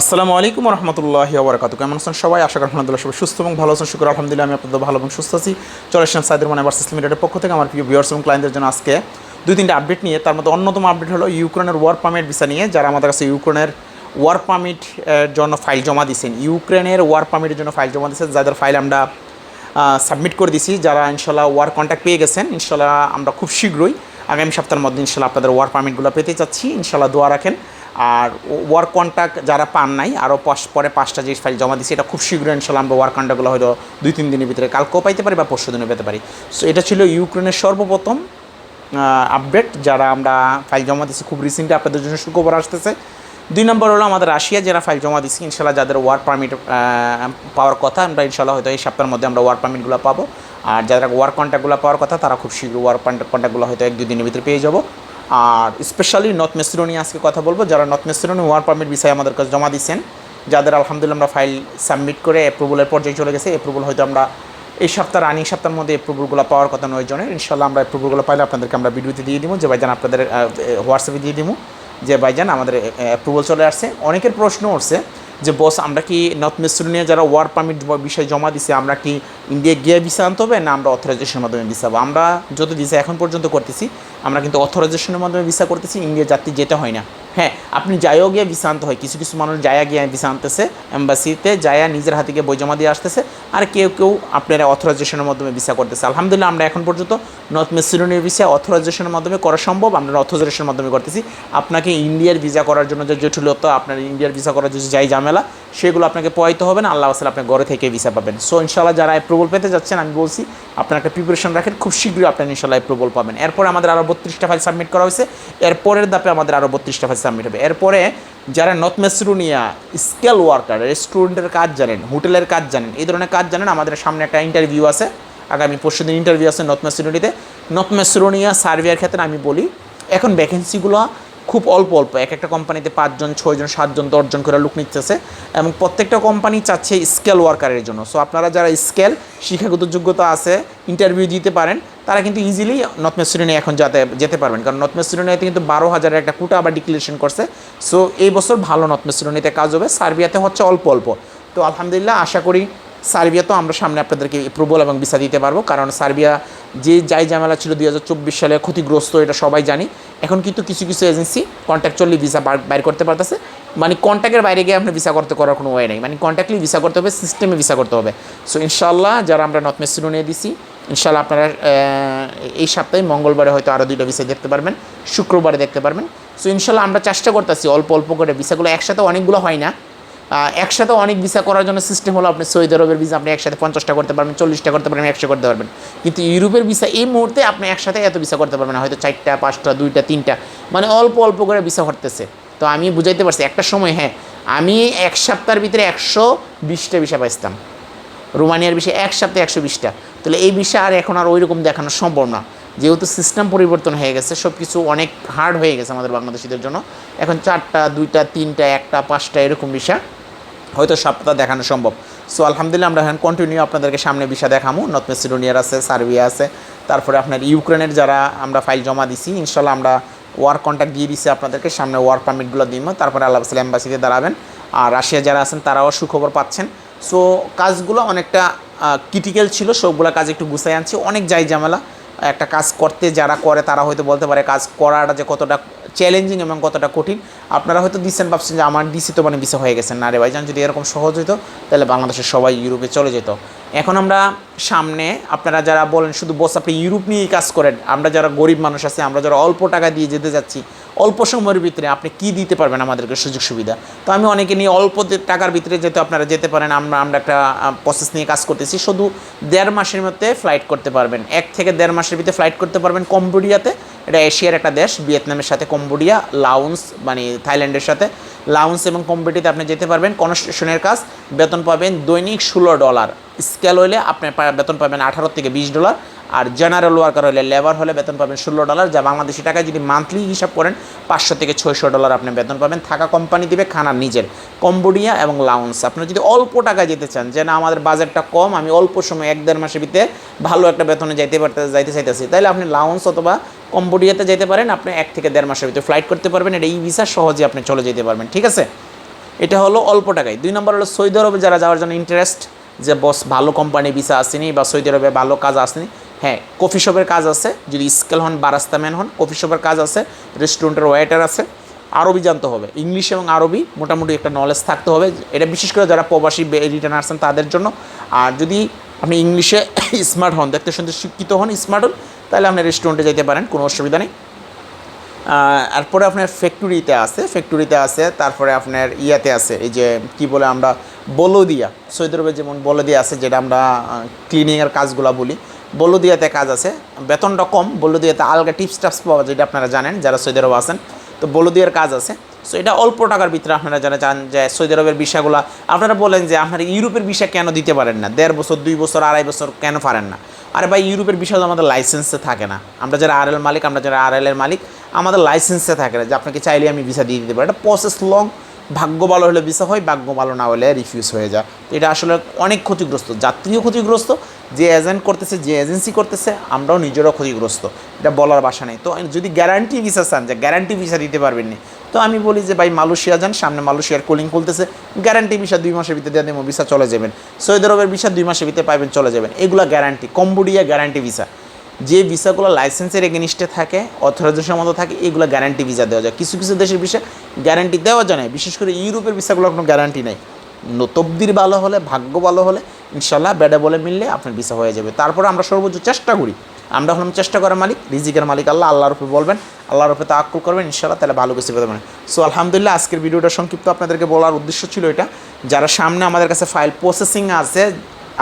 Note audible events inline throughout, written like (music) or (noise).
আসসালামু আলাইকুম রহমতুল্লাহ বরকাতু কেমন আছেন সবাই? আশা করি আলহামদুলিল্লাহ সবাই সুস্থ এবং ভালো আছেন। শুক্র আলহামদুলিল্লাহ, আমি আপনাদের ভালো এবং সুস্থ আছি। চলে এসেছেন সাইদের মানে ভার্সেস লিমিটেডের পক্ষ থেকে। আমার প্রিয় ভিউয়ার্স এবং ক্লায়েন্টদের জন্য আজকে দুই তিনটে আপডেট নিয়ে। তার মধ্যে অন্যতম আপডেট হলো ইউক্রেনের ওয়ার পারমিট ভিসা নিয়ে। যারা আমাদের কাছে ইউক্রেনের ওয়ার পারমিট জন্য ফাইল জমা দিয়েছেন ইউক্রেনের ওয়ার পারমিটের জন্য ফাইল জমা দিয়েছেন যাদের ফাইল আমরা সাবমিট করে দিছি। যারা ইনশাল্লাহ ওয়ার কন্ট্যাক্ট পেয়ে গেছেন ইনশাল্লাহ আমরা খুব শীঘ্রই আগামী সপ্তাহের মধ্যে ইনশাল্লাহ আপনাদের ওয়ার পারমিটগুলো পেতে চাচ্ছি। ইনশাল্লাহ দোয়া রাখেন। আর ওয়ার কন্ট্যাক্ট যারা পান নাই আরও পরে পাঁচটা যে ফাইল জমা দিচ্ছি এটা খুব শীঘ্রই ইনশাল্লাহ আমরা ওয়ার কন্ট্যাক্টগুলো হয়তো দুই, তিন দিনের ভিতরে কালকেও পাইতে পারি বা পরশু দিনে পেতে পারি। সো এটা ছিল ইউক্রেনের সর্বপ্রথম আপডেট যারা আমরা ফাইল জমা দিচ্ছি খুব রিসেন্টলি আপনাদের জন্য সুখবর আসতেছে। দুই নম্বর হলো আমাদের রাশিয়া, যারা ফাইল জমা দিচ্ছি ইনশাল্লাহ যাদের ওয়ার পারমিট পাওয়ার কথা, আমরা ইনশাল্লাহ হয়তো এই সপ্তাহের মধ্যে আমরা ওয়ার পারমিটগুলো পাবো। আর যারা ওয়ার কন্ট্যাক্টগুলো পাওয়ার কথা, তারা খুব শীঘ্র ওয়ার কন্ট্যাক্টগুলো হয়তো এক, দুই দিনের ভিতরে পেয়ে যাব। আর স্পেশালি নর্থ মেসিডোনিয়া আজকে কথা বলব, যারা নর্থ মেসিডোনিয়া ওয়ার পারমিট বিষয়ে আমাদের কাছে জমা দিচ্ছেন যাদের আলহামদুলিল্লাহ আমরা ফাইল সাবমিট করে অ্যাপ্রুভালের পর্যায়ে চলে গেছে অ্যাপ্রুভাল হয়তো আমরা এই সপ্তাহ রানিং সপ্তাহের মধ্যে অ্যাপ্রুভালগুলো পাওয়ার কথা নয় জনের। ইনশাল্লাহ আমরা অ্যাপ্রুভালগুলো পাইলে আপনাদেরকে আমরা ভিডিওতে দিয়ে দিব, যে ভাইজান আপনাদের হোয়াটসঅ্যাপে দিয়ে দিব, যে ভাইজান আমাদের অ্যাপ্রুভাল চলে আসছে। অনেকের প্রশ্ন উঠছে যে, বস, আমরা কি নর্থ মেসিডোনিয়া যারা ওয়ার পারমিট বিষয় জমা দিছে, আমরা কি ইন্ডিয়া গিয়ে ভিসা আনতে হবে, না আমরা অথরাইজেশনের মাধ্যমে ভিসা আমরা যত ভিসা এখন পর্যন্ত করতেছি, আমরা কিন্তু অথরাইজেশনের মাধ্যমে ভিসা করতেছি, ইন্ডিয়া যাত্রী যেতে হয় না। হ্যাঁ আপনি যাইও গিয়ে আনতে হয়। কিছু কিছু মানুষ যায়া গিয়ে ভিসা আনতেছে এম্বাসিতে যায়া নিজের হাতে গিয়ে বই জমা দিয়ে আসতেছে, আর কেউ কেউ আপনারা অথরাইজেশনের মাধ্যমে ভিসা করতেছে। আলহামদুলিল্লাহ, আমরা এখন পর্যন্ত নর্থ মেসিডোনিয়ার ভিসা অথরাইজেশনের মাধ্যমে করা সম্ভব, আমরা অথরাইজেশনের মাধ্যমে করতেছি। আপনাকে ইন্ডিয়ার ভিসা করার জন্য যে জটিলতা, আপনার ইন্ডিয়ার ভিসা করার জন্য যাই ঝামেলা, সেগুলো আপনাকে পয়তে হবে না, আল্লাহ আসলে আপনি ঘরে থেকে ভিসা পাবেন। সো ইনশাল্লাহ যারা অ্যাপ্রুভাল পেতে যাচ্ছেন, আমি বলছি, আপনার একটা প্রিপারেশন রাখেন, খুব শীঘ্রই আপনার ইনশাল্লাহ অ্যাপ্রুভাল পাবেন। এরপরে আমাদের আরও বত্রিশটা ফাইল সাবমিট করা হয়েছে, এরপরের ধাপে আমাদের আরও বত্রিশটা ফাইল সাবমিট হবে। এরপরে যারা নর্থ মেসরুনিয়া স্কেল ওয়ার্কার রেস্টুরেন্টের কাজ জানেন হোটেলের কাজ জানেন, এই ধরনের কাজ জানেন। আমাদের সামনে একটা ইন্টারভিউ আছে। আগামী পরশু দিন ইন্টারভিউ আছে নর্থ মেসরুনিতে নর্থ মেসরুনিয়া সার্ভেয়ার ক্ষেত্রে আমি বলি, এখন ভ্যাকেন্সিগুলো খুব অল্প অল্প। এক একটা কোম্পানিতে পাঁচজন, ছয়জন, সাতজন, দশজন করে লোক নিচ্ছে এবং প্রত্যেকটা কোম্পানি চাচ্ছে স্কেল ওয়ার্কারের জন্য। সো আপনারা যারা স্কেল শিক্ষাগত যোগ্যতা আছে ইন্টারভিউ দিতে পারেন। তারা কিন্তু ইজিলি নর্থ মেসিডোনিয়া এখন যাতে, যেতে পারবেন। কারণ নর্থ মেসিডোনিয়াতে কিন্তু বারো হাজারের একটা কোটা আবার ডিক্লারেশন করছে। সো এই বছর ভালো নর্থ মেসিডোনিয়াতে কাজ হবে। সার্বিয়াতে হচ্ছে অল্প অল্প। তো আলহামদুলিল্লাহ, আশা করি সার্বিয়া তো আমরা সামনে আপনাদেরকে প্রবল এবং ভিসা দিতে পারব। কারণ সার্বিয়া যে যাই ঝামেলা ছিল দুই হাজার চব্বিশ সালে ক্ষতিগ্রস্ত, এটা সবাই জানি। এখন কিন্তু কিছু কিছু এজেন্সি কন্ট্যাক্ট চললে ভিসা বাইর করতে পারতেছে। মানে কন্ট্যাক্টের বাইরে গিয়ে আপনি ভিসা করতে, করার কোনো ওয়ে নেই। মানে কন্ট্যাক্টলি ভিসা করতে হবে সিস্টেমে ভিসা করতে হবে। সো ইনশাল্লাহ যারা আমরা নর্থ দিছি ইনশাল্লাহ আপনারা এই সপ্তাহে মঙ্গলবারে হয়তো আরও দুইটা ভিসা দেখতে পারবেন, শুক্রবারে দেখতে পারবেন। সো ইনশাল্লাহ আমরা চেষ্টা করতেছি অল্প অল্প করে ভিসাগুলো একসাথে অনেকগুলো হয় না। একসাথে অনেক ভিসা করার জন্য সিস্টেম হলো আপনি সৌদি আরবের ভিসা আপনি একসাথে পঞ্চাশটা করতে পারবেন, চল্লিশটা করতে পারবেন, একশো করতে পারবেন। কিন্তু ইউরোপের ভিসা এই মুহূর্তে আপনি একসাথে এত ভিসা করতে পারবেন হয়তো চারটা, পাঁচটা, দুইটা, তিনটা মানে অল্প অল্প করে ভিসা করতেছে তো আমি বুঝাইতে পারছি, একটা সময় হ্যাঁ আমি এক সপ্তাহের ভিতরে একশো বিশটা ভিসা পাইতাম। রোমানিয়ার বিষয়ে এক সপ্তাহে একশো বিশটা। তাহলে এই বিষয় আর এখন আর ওই রকম দেখানো সম্ভব না। যেহেতু সিস্টেম পরিবর্তন হয়ে গেছে সব কিছু অনেক হার্ড হয়ে গেছে আমাদের বাংলাদেশিদের জন্য। এখন চারটা, দুইটা, তিনটা, একটা, পাঁচটা এরকম বিষয়। হয়তো সপ্তাহ দেখানো সম্ভব। সো আলহামদুলিল্লাহ আমরা এখন কন্টিনিউ আপনাদেরকে সামনে বিষয় দেখামো। নর্থ মেসিডোনিয়ার আছে সার্বিয়া আছে, তারপরে আপনার ইউক্রেনের যারা আমরা ফাইল জমা দিছি ইনশাল্লাহ আমরা ওয়ার কন্ট্যাক্ট দিয়ে দিচ্ছি আপনাদেরকে, সামনে ওয়ার পারমিটগুলো দিব তারপরে আল্লাহ সাল্লাম এম্বাসিতে দাঁড়াবেন। আর রাশিয়া যারা আছেন, তারাও সুখবর পাচ্ছেন। সো কাজগুলো অনেকটা ক্রিটিক্যাল ছিল, সবগুলো কাজ একটু গুছাই আনছি। অনেক যাই ঝামেলা একটা কাজ করতে যারা করে তারা হয়তো বলতে পারে কাজ করাটা যে কতটা চ্যালেঞ্জিং এবং কতটা কঠিন, আপনারা হয়তো দিচ্ছেন, ভাবছেন যে আমার ডিসি তো মানে বিষয় হয়ে গেছেন না রে ভাইজান, যদি এরকম সহজ হতো তাহলে বাংলাদেশের সবাই ইউরোপে চলে যেত। এখন আমরা সামনে, আপনারা যারা বলেন শুধু বস আপনি ইউরোপ নিয়েই কাজ করেন, আমরা যারা গরিব মানুষ আছে, আমরা যারা অল্প টাকা দিয়ে যেতে যাচ্ছি, অল্প সময়ের ভিতরে আপনি কি দিতে পারবেন আমাদেরকে সুযোগ সুবিধা? তো আমি অনেকে নিয়ে অল্প টাকার ভিতরে যেতে আপনারা যেতে পারেন, আমরা আমরা একটা প্রসেস নিয়ে কাজ করতেছি, শুধু দেড় মাসের মধ্যে ফ্লাইট করতে পারবেন। এক থেকে দেড় মাসের ভিতরে ফ্লাইট করতে পারবেন কম্বোডিয়াতে। এটা এশিয়ার একটা দেশ, ভিয়েতনামের সাথে কম্বোডিয়া লাউন্স মানে থাইল্যান্ডের সাথে। লাউন্স এবং কম্বোডিয়াতে আপনি যেতে পারবেন কনস্ট্রাকশনের কাজ, বেতন পাবেন দৈনিক ষোলো ডলার। স্কেল হইলে আপনি বেতন পাবেন আঠারো থেকে বিশ ডলার। আর জেনারেল ওয়ার্কার হলে লেবার হলে বেতন পাবেন ষোলো ডলার যা বাংলাদেশি টাকায় যদি মান্থলি হিসাব করেন পাঁচশো থেকে ছয়শো ডলার আপনি বেতন পাবেন। থাকা কোম্পানি দিবে খানা নিজের। কম্বোডিয়া এবং লাউন্স আপনি যদি অল্প টাকা যেতে চান, যে না আমাদের বাজেটটা কম, আমি অল্প সময় এক দেড় মাসের ভিতরে ভালো একটা বেতনে যাইতে পারতে, যাইতে চাইতেছি তাহলে আপনি লাউন্স অথবা কম্বোডিয়াতে যেতে পারেন, আপনি এক থেকে দেড় মাসের ভিতরে ফ্লাইট করতে পারবেন, এটা ই ভিসা সহজে আপনি চলে যেতে পারবেন, ঠিক আছে? এটা হলো অল্প টাকায়। দুই নম্বর হলো সৌদি আরবে যারা যাওয়ার জন্য ইন্টারেস্ট যে বস ভালো কোম্পানি ভিসা আসেনি বা সৌদি আরবে ভালো কাজ আসেনি হ্যাঁ কফি শপের কাজ আছে, যদি স্কেল হন বারাস্তাম্যান হন কফি শপের কাজ আছে রেস্টুরেন্টের ওয়েটার আছে, আরবি জানতে হবে, ইংলিশ এবং আরবি মোটামুটি একটা নলেজ থাকতে হবে, এটা বিশেষ করে যারা প্রবাসী রিটার্ন আসছেন তাদের জন্য, আর যদি আপনি ইংলিশে (laughs) স্মার্ট হন, দেখতে শুনতে শিক্ষিত হন স্মার্ট হন, তাহলে আপনি রেস্টুরেন্টে যেতে পারেন, কোনো অসুবিধা নেই। তারপরে আপনার ফ্যাক্টরিতে আছে ফ্যাক্টরিতে আছে, তারপরে আপনার ইয়াতে আছে, এই যে কি বলে আমরা, বলদিয়া, সৌদি আরবে যেমন বলদিয়া আছে, যেটা আমরা ক্লিনিংয়ের কাজগুলো বলি বলদিয়াতে কাজ আছে। বেতনটা কম, বলদিয়াতে আলগা টিপস টাপস পাওয়া যেটা আপনারা জানেন, যারা সৌদি আরবে আছেন। তো বলদিয়ার কাজ আছে। সো এটা অল্প টাকার ভিতরে আপনারা যারা চান যে সৌদি আরবের বিষয়গুলো আপনারা বলেন যে আপনারা ইউরোপের বিষয় কেন দিতে পারেন না? দেড় বছর, দুই বছর, আড়াই বছর কেন পারেন না? আরে ভাই, ইউরোপের বিষয় তো আমাদের লাইসেন্সে থাকে না। আমরা যারা আর মালিক, আমরা যারা আর এর মালিক, আমাদের লাইসেন্সে থাকে না যে আপনাকে চাইলে আমি ভিসা দিয়ে দিতে পারি। এটা প্রসেস লং ভাগ্য ভালো হলে ভিসা হয়, ভাগ্য ভালো না হলে রিফিউজ হয়ে যায়। তো এটা আসলে অনেক ক্ষতিগ্রস্ত, যাত্রীও ক্ষতিগ্রস্ত, যে এজেন্ট করতেছে, যে এজেন্সি করতেছে, আমরাও নিজেরাও ক্ষতিগ্রস্ত। এটা বলার বাসা নেই। তো যদি গ্যারান্টি ভিসা চান, যে গ্যারান্টি ভিসা দিতে পারবেন না, তো আমি বলি যে ভাই মালয়েশিয়া যান, সামনে মালয়েশিয়ার কুলিং খুলতেছে গ্যারান্টি ভিসা দুই মাসের ভিতরে দিয়ে ভিসা চলে যাবেন। সৌদি আরবের ভিসা দুই মাসের ভিতরে পাইবেন, চলে যাবেন। এগুলো গ্যারান্টি কম্বোডিয়া গ্যারান্টি ভিসা যে ভিসাগুলো লাইসেন্সের এগেনিস্টে থাকে অথরাইজেশন মতো থাকে, এগুলো গ্যারান্টি ভিসা দেওয়া যায়। কিছু কিছু দেশের ভিসা গ্যারান্টি দেওয়া যায় না বিশেষ করে ইউরোপের ভিসাগুলো কোনো গ্যারান্টি নেই। তবদির ভালো হলে, ভাগ্য ভালো হলে ইনশাল্লাহ ব্যাডে বলে মিললে আপনার ভিসা হয়ে যাবে। তারপরে আমরা সর্বোচ্চ চেষ্টা করি। আমরা হলাম চেষ্টা করার মালিক, রিজিকের মালিক আল্লাহ, আল্লাহর উপরে বলবেন, আল্লাহর উপরে তাক্কুল করবেন ইনশাল্লাহ তাহলে ভালো কিছু পেতে পারেন সো আলহামদুলিল্লাহ, আজকের ভিডিওটা সংক্ষিপ্ত আপনাদেরকে বলার উদ্দেশ্য ছিল এটা। যারা সামনে আমাদের কাছে ফাইল প্রসেসিং আছে,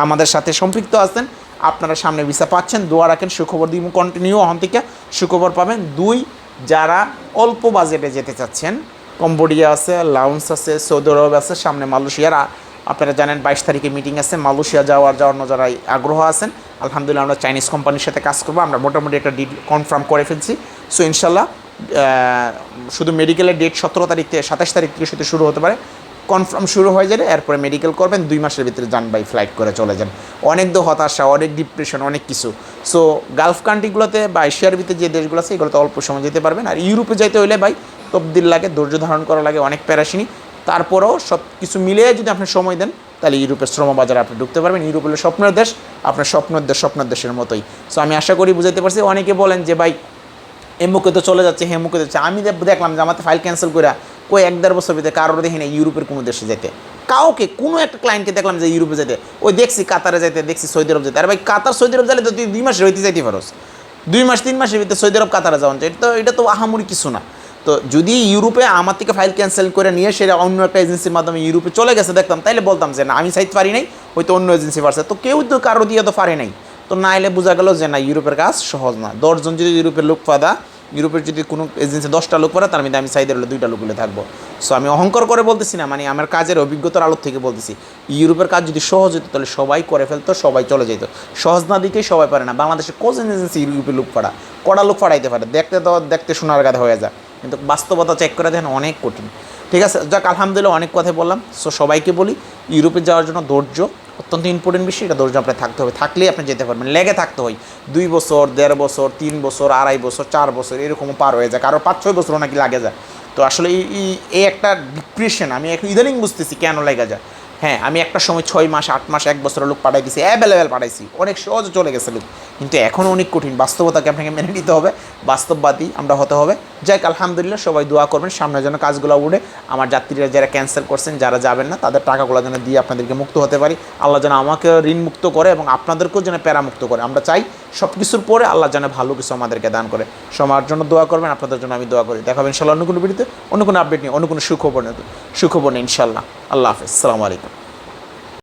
আমাদের সাথে সম্পৃক্ত আছেন আপনারা সামনে ভিসা পাচ্ছেন, দোয়া রাখেন, সুখবর দিব কন্টিনিউ অহন থেকে সুখবর পাবেন। দুই, যারা অল্প বাজেটে যেতে চাচ্ছেন, কম্বোডিয়া আছে, লাউন্স আছে, সৌদি আরব আছে, সামনে মালয়েশিয়ার আপনারা জানেন বাইশ তারিখে মিটিং আছে, মালয়েশিয়া যাওয়ার জন্য যারা আগ্রহ আছেন, আলহামদুলিল্লাহ আমরা চাইনিজ কোম্পানির সাথে কাজ করব। আমরা মোটামুটি একটা ডিট কনফার্ম করে ফেলছি। সো ইনশাল্লাহ শুধু মেডিকেলের ডেট সতেরো তারিখ থেকে সাতাশ তারিখ থেকে শুধু শুরু হতে পারে। কনফার্ম শুরু হয়ে যাবে, এরপরে মেডিকেল করবেন, দুই মাসের ভিতরে যান বাই ফ্লাইট করে চলে যান। অনেক তো হতাশা, অনেক ডিপ্রেশন অনেক কিছু। সো গালফ কান্ট্রিগুলোতে বা এশিয়ার ভিতরে যে দেশগুলো আছে, এগুলোতে অল্প সময় যেতে পারবেন। আর ইউরোপে যাইতে হইলে ভাই, তবদিল লাগে, ধৈর্য ধারণ করা লাগে, অনেক প্যারাসিনি তারপরেও সব কিছু মিলিয়ে যদি আপনি সময় দেন, তাহলে ইউরোপের শ্রম বাজারে আপনি ঢুকতে পারবেন। ইউরোপ হলো স্বপ্নের দেশ, আপনার স্বপ্নের দেশ, স্বপ্নের দেশের মতোই। সো আমি আশা করি বুঝাইতে পারছি। অনেকে বলেন যে ভাই এমুকে তো চলে যাচ্ছে, হেমুকে যাচ্ছে। আমি দেখ- দেখলাম যে আমাদের ফাইল ক্যান্সেল করে কই এক দেড় বছর ভিতরে কারোর দেখি না ইউরোপের কোনো দেশে যেতে কাউকে, কোনো একটা ক্লায়েন্টকে দেখলাম যে ইউরোপে যেতে ওই দেখছি কাতারে যেতে দেখছি সৌদি আরব যেতে আরে ভাই, কাতার, সৌদি আরব যাইলে তো তুই দুই মাস হইতে যাইতে পারোস। দুই মাস, তিন মাসের ভিতরে সৌদি আরব, কাতারে যাওয়া এটা তো এটা তো আহামরি কিছু না। তো যদি ইউরোপে আমার থেকে ফাইল ক্যান্সেল করে নিয়ে সেটা অন্য একটা এজেন্সির মাধ্যমে ইউরোপে চলে গেছে, দেখতাম, তাইলে বলতাম যে না, আমি সাইতে পারি নাই হয়তো অন্য এজেন্সি পারছে। তো কেউ তো কারও দিয়ে তো পারে নাই। তো না এলে বোঝা গেল যে না, ইউরোপের কাজ সহজ না। দশজন যদি ইউরোপের লোক পাদা ইউরোপের যদি কোনো এজেন্সি দশটা লোক পড়ে, তার মধ্যে আমি সাইদের হলে দুইটা লোক হলে থাকব। সো আমি অহংকার করে বলতেছি না মানে আমার কাজের অভিজ্ঞতার আলোর থেকে বলতেছি। ইউরোপের কাজ যদি সহজ হতো তাহলে সবাই করে ফেলতো, সবাই চলে যেত সহজ না দিকেই সবাই পারে না। বাংলাদেশে কোচ এজেন্সি ইউরোপের লোক পাড়া? কড়া লোক ফাড়াইতে পারে। দেখতে তো, দেখতে সোনার গাধা হয়ে যায়। কিন্তু বাস্তবতা চেক করে দেখেন অনেক কঠিন। ঠিক আছে? যাক, আলহামদুলিল্লাহ অনেক কথাই বললাম। সো সবাইকে বলি, ইউরোপে যাওয়ার জন্য ধৈর্য অত্যন্ত ইম্পর্টেন্ট বিষয়। এটা ধৈর্য আপনার থাকতে হবে। থাকলেই আপনি যেতে পারবেন। লেগে থাকতে হয়। দুই বছর, দেড় বছর, তিন বছর, আড়াই বছর, চার বছর, এরকমও পার হয়ে যায়। কারও পাঁচ, ছয় বছরও নাকি লাগে যায়। তো আসলে এই- এই- একটা ডিপ্রেশন আমি ইদানিং বুঝতেছি কেন লেগে যায়। হ্যাঁ আমি একটা সময় ছয় মাস, আট মাস, এক বছরের লোক পাঠাই দিছি অ্যাভেলেবেল পাঠাইছি। অনেক সহজ চলে গেছে লোক। কিন্তু এখন অনেক কঠিন। বাস্তবতাকে আপনাকে মেনে নিতে হবে, বাস্তববাদী আমরা হতে হবে। যাই আলহামদুলিল্লাহ, সবাই দোয়া করবেন, সামনে যেন কাজগুলো উঠে। আমার যাত্রীরা যারা ক্যান্সেল করছেন, যারা যাবেন না, তাদের টাকাগুলো যেন দিয়ে আপনাদেরকে মুক্ত হতে পারি। আল্লাহ যেন আমাকে ঋণ মুক্ত করে এবং আপনাদেরকেও যেন প্যারা মুক্ত করে। আমরা চাই সব কিছুর পরে আল্লাহ জানে ভালো কিছু আমাদেরকে দান করে। সবার জন্য দোয়া করবেন, আপনাদের জন্য আমি দোয়া করি। দেখাবেন ইনশাল্লাহ অন্য কোনো ভিডিওতে, অন্য কোনো আপডেট নিয়ে, অন্য কোনো সুখবর নেই সুখবর নেই ইনশাল্লাহ আল্লাহ হাফেজ। সালামু আলাইকুম।